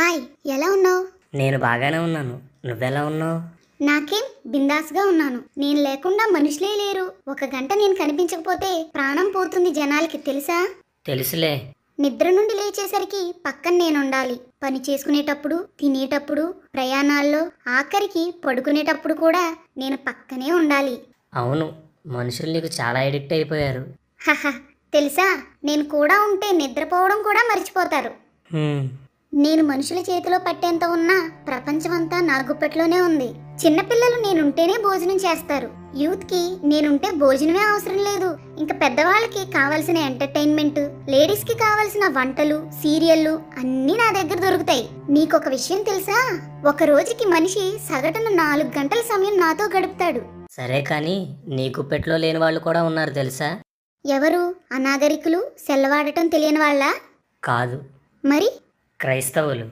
Hi ఎలా ఉన్నావు? నేను బాగానే ఉన్నాను. నువ్వెలా ఉన్నావు? నాకేం బిందాస్గా ఉన్నాను. నేను లేకుండా మనుషులే లేరు. ఒక గంట నేను కనిపించకపోతే ప్రాణం పోతుంది జనాలకి తెలుసా? తెలుసులే. నిద్ర నుండి లేచేసరికి పక్కన నేను ఉండాలి పని చేసుకునేటప్పుడు తినేటప్పుడు ప్రయాణాల్లో ఆఖరికి పడుకునేటప్పుడు కూడా నేను పక్కనే ఉండాలి. అవును మనుషులు నీకు చాలా ఎడిక్ట్ అయిపోయారు. హహ తెలుసా? నేను కూడా ఉంటే నిద్రపోవడం కూడా మర్చిపోతారు. హ్మ్, నేను మనుషుల చేతిలో పట్టేంత ఉన్నా ప్రపంచమంతా నా గుప్పెట్లోనే ఉంది. చిన్నపిల్లలు నేనుంటేనే భోజనం చేస్తారు. యూత్కి నేనుంటే భోజనమే అవసరం లేదు. ఇంకా పెద్దవాళ్ళకి కావాల్సిన ఎంటర్టైన్మెంట్ లేడీస్కి కావాల్సిన వంటలు సీరియళ్ళు అన్నీ నా దగ్గర దొరుకుతాయి. నీకొక విషయం తెలుసా? ఒక రోజుకి మనిషి సగటున నాలుగు గంటల సమయం నాతో గడుపుతాడు. సరే కానీ నీ గుప్పెట్లో లేని వాళ్ళు కూడా ఉన్నారు తెలుసా? ఎవరు? అనాగరికులు? సెల్లవాడటం తెలియని వాళ్ళ? కాదు. మరి? క్రైస్తవులు.